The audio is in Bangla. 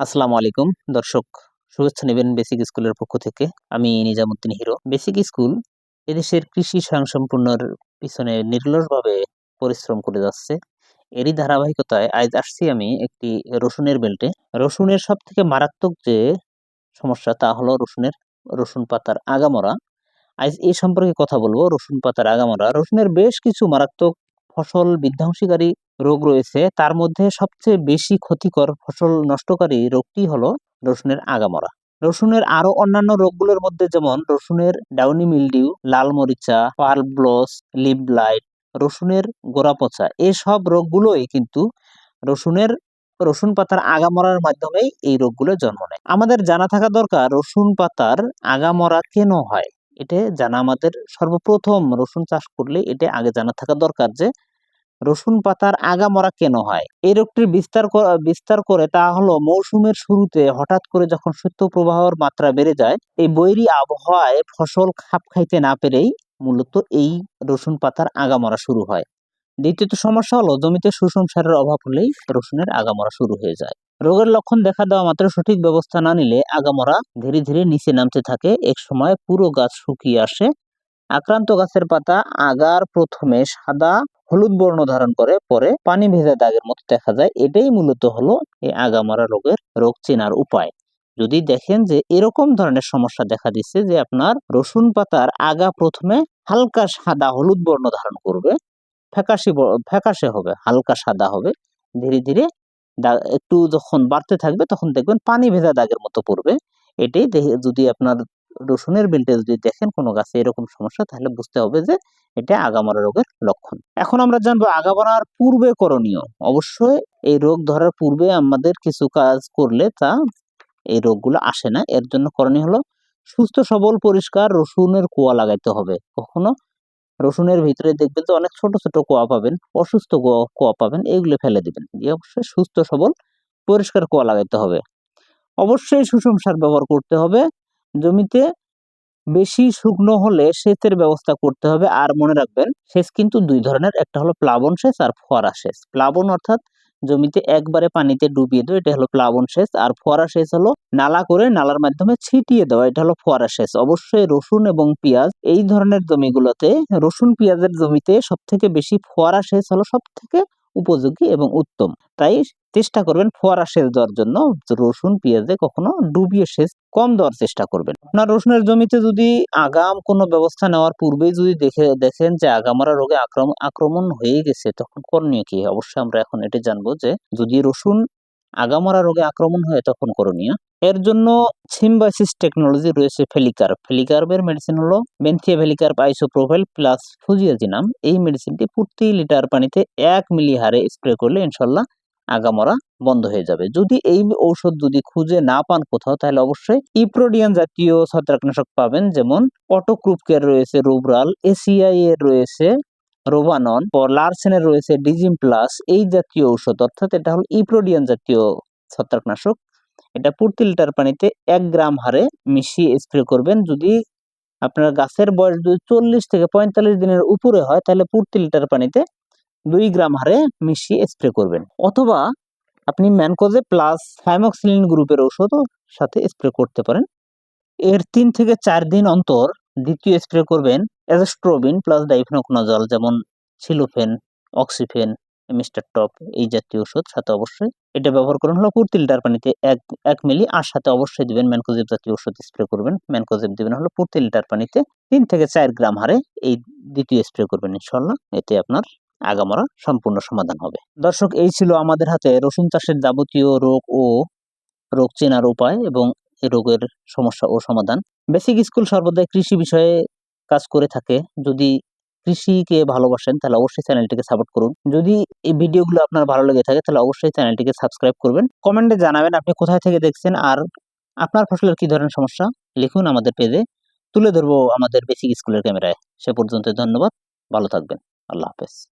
আসসালামু আলাইকুম। দর্শক, শুভেচ্ছা নেবেন বেসিক স্কুলের পক্ষ থেকে। আমি নিজামুদ্দিন হিরো। বেসিক স্কুল এদেশের কৃষি স্বয়ংসম্পূর্ণর পিছনে নির্লসভাবে পরিশ্রম করে যাচ্ছে। এরই ধারাবাহিকতায় আজ আসছি আমি একটি রসুনের বেল্টে। রসুনের সব থেকে মারাত্মক যে সমস্যা তা হলো রসুনের রসুন পাতার আগামরা। আজ এই সম্পর্কে কথা বলব। রসুন পাতার আগামরা। রসুনের বেশ কিছু মারাত্মক ফসল বিধ্বংসীকারী রোগ রয়েছে, তার মধ্যে সবচেয়ে বেশি ক্ষতিকর ফসল নষ্টকারী রোগটি হলো রসুনের আগামরা। রসুনের আরও অন্যান্য রোগগুলোর মধ্যে যেমন রসুনের ডাউনি মিলডিউ, লাল মরিচা, পার্ল ব্লস, লিপ ব্লাইট, রসুনের গোড়া পচা এসব রোগগুলোই কিন্তু রসুনের রসুন পাতার আগামরার মাধ্যমেই এই রোগগুলো জন্ম নেয়। আমাদের জানা থাকা দরকার রসুন পাতার আগামরা কেন হয়? এটা জানা আমাদের সর্বপ্রথম রসুন চাষ করলে এটা আগে জানা থাকা দরকার যে রসুন পাতার আগামরা কেন হয়? এই রোগটির বিস্তার বিস্তার করে তা হলো মৌসুমের শুরুতে হঠাৎ করে যখন শৈত্য প্রবাহের মাত্রা বেড়ে যায়, এই বৈরী আবহাওয়ায় ফসল খাপ খাইতে না পেরেই মূলত এই রসুন পাতার আগামরা শুরু হয়। দ্বিতীয়ত সমস্যা হলো জমিতে সুষম সারের অভাব হলেই রসুনের আগামরা শুরু হয়ে যায়। রোগের লক্ষণ দেখা দেওয়া মাত্র সঠিক ব্যবস্থা না নিলে আগামরা ধীরে ধীরে নিচে নামতে থাকে এক সময় পুরো গাছ শুকিয়ে আসে আক্রান্ত গাছের পাতা আগার প্রথমে সাদা হলুদ বর্ণ ধারণ করে, পরে পানি ভেজা দাগের মতো দেখা যায়। এটাই মূলত হলো এই আগামরা রোগের রোগ চেনার উপায়। যদি দেখেন যে এরকম ধরনের সমস্যা দেখা দিচ্ছে যে আপনার রসুন পাতার আগা প্রথমে হালকা সাদা হলুদ বর্ণ ধারণ করবে, ফ্যাকাশে ফ্যাকাশে হবে, হালকা সাদা হবে, ধীরে ধীরে একটু যখন বাড়তে থাকবে তখন দেখবেন পানি ভেজা দাগের মতো পড়বে। এটাই যদি আপনার রসুনের বেল্টে যদি দেখেন কোনো গাছে এরকম সমস্যা, তাহলে বুঝতে হবে যে এটা আগামরা রোগের লক্ষণ। এখন আমরা জানব আগামরার পূর্বে করণীয়। অবশ্যই এই রোগ ধরার পূর্বে আমাদের কিছু কাজ করলে তা এই রোগগুলো আসে না। এর জন্য করণীয় হলো সুস্থ, সবল, পরিষ্কার রসুনের কুয়া লাগাইতে হবে। কখনো রসুনের ভিতরে দেখবেন তো অনেক ছোট ছোট কোয়া পাবেন, অসুস্থ কোয়া কোয়া পাবেন, এগুলো ফেলে দিবেন। দিয়ে অবশ্যই সুস্থ, সবল, পরিষ্কার কোয়া লাগাইতে হবে। অবশ্যই সুষম সার ব্যবহার করতে হবে। জমিতে বেশি শুকনো হলে সেচের ব্যবস্থা করতে হবে। আর মনে রাখবেন, সেচ কিন্তু দুই ধরনের। একটা হলো প্লাবন সেচ আর ফোয়ারা সেচ। প্লাবন অর্থাৎ জমিতে একবারে পানিতে ডুবিয়ে দেওয়া, এটা হলো প্লাবন সেচ। আর ফোয়ারা সেচ হলো নালা করে নালার মাধ্যমে ছিটিয়ে দেওয়া, এটা হলো ফোয়ারা সেচ। অবশ্যই রসুন এবং পেঁয়াজ, এই ধরনের জমিগুলোতে রসুন, পেঁয়াজের জমিতে সব থেকে বেশি ফোয়ারা সেচ হলো সব থেকে উপযোগী এবং উত্তম। তাই চেষ্টা করবেন ফোয়ারা সেচ দেওয়ার জন্য। রসুন, পেঁয়াজে কখনো ডুবিয়ে সেচ কম দেওয়ার চেষ্টা করবেন। আপনার রসুনের জমিতে যদি আগাম কোনো ব্যবস্থা নেওয়ার পূর্বেই যদি দেখে, দেখেন যে আগামরা রোগে আক্রমণ আক্রমণ হয়ে গেছে, তখন করণীয় কি? অবশ্যই আমরা এখন এটি জানব যে যদি রসুন আগামরা রোগে আক্রমণ হয় তখন করণীয়। এর জন্য সিম্বাইসিস টেকনোলজি রয়েছে ফেলিকার ফেলিকার্বের মেডিসিন হলো বেনথিয়া ভেলিকার আইসোপ্রোফাইল প্লাস ফুজিয়াজিনাম এই মেডিসিনটি প্রতি লিটার পানিতে এক মিলি হারে স্প্রে করলে ইনশাল্লাহ আগামরা বন্ধ হয়ে যাবে। যদি এই ঔষধ যদি খুঁজে না পান কোথাও, তাহলে অবশ্যই ইপ্রোডিয়ান জাতীয় ছত্রাকনাশক পাবেন। যেমন অটোক্রুপকের রয়েছে রুবরাল এসিআই এর রয়েছে রোবানন লার্সেনের রয়েছে ডিজিম প্লাস, এই জাতীয় ঔষধ, অর্থাৎ এটা হলো ইপ্রোডিয়ান জাতীয় ছত্রাকনাশক। এটা প্রতি লিটার পানিতে এক গ্রাম হারে মিশিয়ে স্প্রে করবেন। যদি আপনার গাছের বয়স যদি চল্লিশ থেকে পঁয়তাল্লিশ দিনের উপরে হয়, তাহলে প্রতি লিটার পানিতে দুই গ্রাম হারে মিশিয়ে স্প্রে করবেন। অথবা আপনি ম্যানকোজে প্লাস থাইমক্সিলিন গ্রুপের ওষুধও সাথে স্প্রে করতে পারেন। এর তিন থেকে চার দিন অন্তর দ্বিতীয় স্প্রে করবেন। অ্যাজস্ট্রোবিন প্লাস ডাইফেনকোনাজল যেমন সিলোফেন অক্সিফেন মিস্টার টপ এই জাতীয় ওষুধ, সাথে অবশ্যই এটা ব্যবহার করুন। হলো প্রতি লিটার পানিতে এক এক মিলি, আর সাথে অবশ্যই দিবেন ম্যানকোজেব জাতীয় ওষুধ স্প্রে করবেন। ম্যানকোজেব দিবেন হলো প্রতি লিটার পানিতে তিন থেকে চার গ্রাম হারে এই দ্বিতীয় স্প্রে করবেন ইনশাল্লাহ এতে আপনার আগামরা সম্পূর্ণ সমাধান হবে। দর্শক, এই ছিল আমাদের হাতে রসুন চাষের যাবতীয় রোগ ও রোগ চেনার উপায় এবং রোগের সমস্যা ও সমাধান। বেসিক স্কুল সর্বদাই কৃষি বিষয়ে কাজ করে থাকে। যদি কৃষিকে ভালোবাসেন, তাহলে অবশ্যই চ্যানেলটিকে সাপোর্ট করুন। যদি এই ভিডিওগুলো আপনার ভালো লেগে থাকে, তাহলে অবশ্যই চ্যানেলটিকে সাবস্ক্রাইব করবেন। কমেন্টে জানাবেন আপনি কোথায় থেকে দেখছেন আর আপনার ফসলের কি ধরনের সমস্যা, লিখুন আমাদের পেজে। তুলে ধরবো আমাদের বেসিক স্কুলের ক্যামেরায় সে পর্যন্ত ধন্যবাদ। ভালো থাকবেন। আল্লাহ হাফেজ।